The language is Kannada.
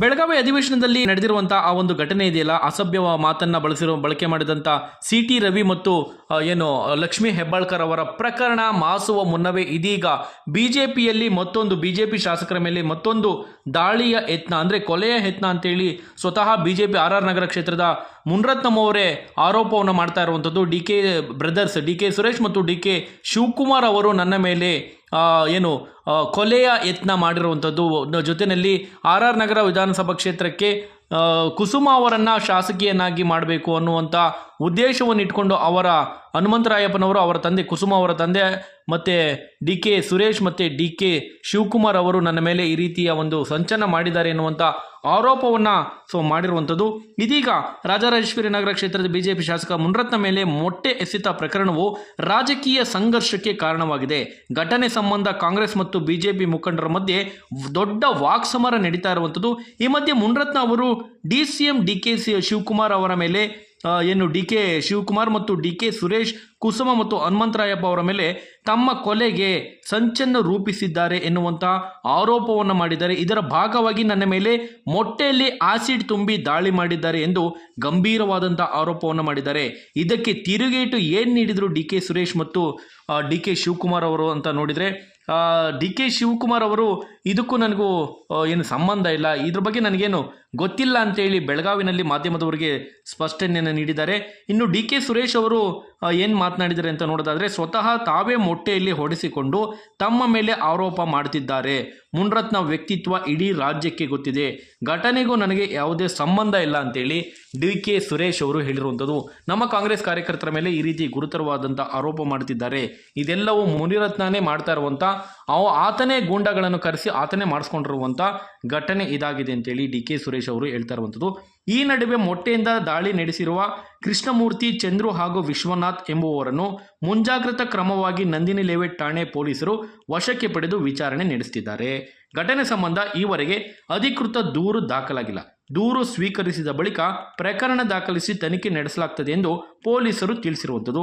ಬೆಳಗಾವಿ ಅಧಿವೇಶನದಲ್ಲಿ ನಡೆದಿರುವಂತಹ ಆ ಒಂದು ಘಟನೆ ಇದೆಯಲ್ಲ ಅಸಭ್ಯ ಮಾತನ್ನ ಬಳಸಿರುವ ಬಳಕೆ ಮಾಡಿದಂತ ಸಿ ಟಿ ರವಿ ಮತ್ತು ಏನು, ಲಕ್ಷ್ಮೀ ಹೆಬ್ಬಾಳ್ಕರ್ ಅವರ ಪ್ರಕರಣ ಮಾಸುವ ಮುನ್ನವೇ ಇದೀಗ ಬಿಜೆಪಿಯಲ್ಲಿ ಮತ್ತೊಂದು, ಬಿಜೆಪಿ ಶಾಸಕರ ಮೇಲೆ ಮತ್ತೊಂದು ದಾಳಿಯ ಯತ್ನ, ಅಂದ್ರೆ ಕೊಲೆಯ ಯತ್ನ ಅಂತೇಳಿ ಸ್ವತಃ ಬಿಜೆಪಿ ಆರ್ ಆರ್ ನಗರ ಕ್ಷೇತ್ರದ ಮುನ್ರತ್ನಂ ಅವರೇ ಆರೋಪವನ್ನು ಮಾಡ್ತಾ ಇರುವಂಥದ್ದು. D K brothers, D K Suresh ಮತ್ತು ಡಿ ಕೆ ಶಿವಕುಮಾರ್ ಅವರು ನನ್ನ ಮೇಲೆ ಏನು ಕೊಲೆಯ ಯತ್ನ ಮಾಡಿರುವಂಥದ್ದು. ಜೊತೆಯಲ್ಲಿ ಆರ್ ಆರ್ ನಗರ ವಿಧಾನಸಭಾ ಕ್ಷೇತ್ರಕ್ಕೆ ಕುಸುಮ ಅವರನ್ನು ಶಾಸಕಿಯನ್ನಾಗಿ ಮಾಡಬೇಕು ಅನ್ನುವಂಥ ಉದ್ದೇಶವನ್ನು ಇಟ್ಕೊಂಡು ಅವರ ಹನುಮಂತರಾಯಪ್ಪನವರು, ಅವರ ತಂದೆ, ಕುಸುಮ ಅವರ ತಂದೆ ಮತ್ತು ಡಿ ಕೆ ಸುರೇಶ್ ಮತ್ತು ಡಿ ಕೆ ಶಿವಕುಮಾರ್ ಅವರು ನನ್ನ ಮೇಲೆ ಈ ರೀತಿಯ ಒಂದು ಸಂಚನ ಮಾಡಿದ್ದಾರೆ ಎನ್ನುವಂಥ ಆರೋಪವನ್ನು ಸೊ ಮಾಡಿರುವಂಥದ್ದು. ಇದೀಗ ರಾಜರಾಜೇಶ್ವರಿ ನಗರ ಕ್ಷೇತ್ರದ ಬಿಜೆಪಿ ಶಾಸಕ ಮುನ್ರತ್ನ ಮೇಲೆ ಮೊಟ್ಟೆ ಎಸೆತ ಪ್ರಕರಣವು ರಾಜಕೀಯ ಸಂಘರ್ಷಕ್ಕೆ ಕಾರಣವಾಗಿದೆ. ಘಟನೆ ಸಂಬಂಧ ಕಾಂಗ್ರೆಸ್ ಮತ್ತು ಬಿಜೆಪಿ ಮುಖಂಡರ ಮಧ್ಯೆ ದೊಡ್ಡ ವಾಕ್ಸಮರ ನಡೀತಾ ಇರುವಂಥದ್ದು. ಈ ಮಧ್ಯೆ ಮುನ್ರತ್ನ ಅವರು D C M D K Shivakumar ಅವರ ಮೇಲೆ ಏನು ಡಿ ಕೆ ಶಿವಕುಮಾರ್ ಮತ್ತು ಡಿ ಕೆ ಸುರೇಶ್ ಕುಸುಮ ಮತ್ತು ಹನುಮಂತರಾಯಪ್ಪ ಅವರ ಮೇಲೆ ತಮ್ಮ ಕೊಲೆಗೆ ಸಂಚನ್ನು ರೂಪಿಸಿದ್ದಾರೆ ಎನ್ನುವಂತಹ ಆರೋಪವನ್ನು ಮಾಡಿದ್ದಾರೆ. ಇದರ ಭಾಗವಾಗಿ ನನ್ನ ಮೇಲೆ ಮೊಟ್ಟೆಯಲ್ಲಿ ಆಸಿಡ್ ತುಂಬಿ ದಾಳಿ ಮಾಡಿದ್ದಾರೆ ಎಂದು ಗಂಭೀರವಾದಂಥ ಆರೋಪವನ್ನು ಮಾಡಿದ್ದಾರೆ. ಇದಕ್ಕೆ ತಿರುಗೇಟು ಏನು ನೀಡಿದರು ಡಿ ಕೆ ಸುರೇಶ್ ಮತ್ತು ಡಿ ಕೆ ಶಿವಕುಮಾರ್ ಅವರು ಅಂತ ನೋಡಿದರೆ ಡಿ ಕೆ ಶಿವಕುಮಾರ್ ಅವರು ಇದಕ್ಕೂ ನನಗೂ ಏನು ಸಂಬಂಧ ಇಲ್ಲ. ಇದ್ರ ಬಗ್ಗೆ ನನಗೇನು ಗೊತ್ತಿಲ್ಲ ಅಂತೇಳಿ ಬೆಳಗಾವಿನಲ್ಲಿ ಮಾಧ್ಯಮದವರಿಗೆ ಸ್ಪಷ್ಟನೆಯನ್ನು ನೀಡಿದ್ದಾರೆ. ಇನ್ನು ಡಿ ಕೆ ಸುರೇಶ್ ಅವರು ಏನು ಮಾತನಾಡಿದ್ದಾರೆ ಅಂತ ನೋಡೋದಾದರೆ, ಸ್ವತಃ ತಾವೇ ಮೊಟ್ಟೆಯಲ್ಲಿ ಹೊಡೆಸಿಕೊಂಡು ತಮ್ಮ ಮೇಲೆ ಆರೋಪ ಮಾಡ್ತಿದ್ದಾರೆ. ಮುನ್ರತ್ನ ವ್ಯಕ್ತಿತ್ವ ಇಡೀ ರಾಜ್ಯಕ್ಕೆ ಗೊತ್ತಿದೆ. ಘಟನೆಗೂ ನನಗೆ ಯಾವುದೇ ಸಂಬಂಧ ಇಲ್ಲ ಅಂತೇಳಿ ಡಿ ಕೆ ಸುರೇಶ್ ಅವರು ಹೇಳಿರುವಂಥದ್ದು. ನಮ್ಮ ಕಾಂಗ್ರೆಸ್ ಕಾರ್ಯಕರ್ತರ ಮೇಲೆ ಈ ರೀತಿ ಗುರುತರವಾದಂಥ ಆರೋಪ ಮಾಡ್ತಿದ್ದಾರೆ. ಇದೆಲ್ಲವೂ ಮುನಿರತ್ನನೇ ಮಾಡ್ತಾ ಇರುವಂಥ ಆತನೇ ಗೂಂಡಗಳನ್ನು ಕರೆಸಿ ಆತನೇ ಮಾಡಿಸ್ಕೊಂಡಿರುವಂಥ ಘಟನೆ ಇದಾಗಿದೆ ಅಂತೇಳಿ ಡಿ ಕೆ ಸುರೇಶ್ ಅವರು ಹೇಳ್ತಾ ಇರುವಂಥದ್ದು. ಈ ನಡುವೆ ಮೊಟ್ಟೆಯಿಂದ ದಾಳಿ ನಡೆಸಿರುವ ಕೃಷ್ಣಮೂರ್ತಿ, ಚಂದ್ರು ಹಾಗೂ ವಿಶ್ವನಾಥ್ ಎಂಬುವವರನ್ನು ಮುಂಜಾಗ್ರತಾ ಕ್ರಮವಾಗಿ ನಂದಿನಿ ಲೇಔಟ್ ಠಾಣೆ ಪೊಲೀಸರು ವಶಕ್ಕೆ ಪಡೆದು ವಿಚಾರಣೆ ನಡೆಸುತ್ತಿದ್ದಾರೆ ಘಟನೆ ಸಂಬಂಧ ಈವರೆಗೆ ಅಧಿಕೃತ ದೂರು ದಾಖಲಾಗಿಲ್ಲ. ದೂರು ಸ್ವೀಕರಿಸಿದ ಬಳಿಕ ಪ್ರಕರಣ ದಾಖಲಿಸಿ ತನಿಖೆ ನಡೆಸಲಾಗುತ್ತದೆ ಎಂದು ಪೊಲೀಸರು ತಿಳಿಸಿರುವಂಥದ್ದು.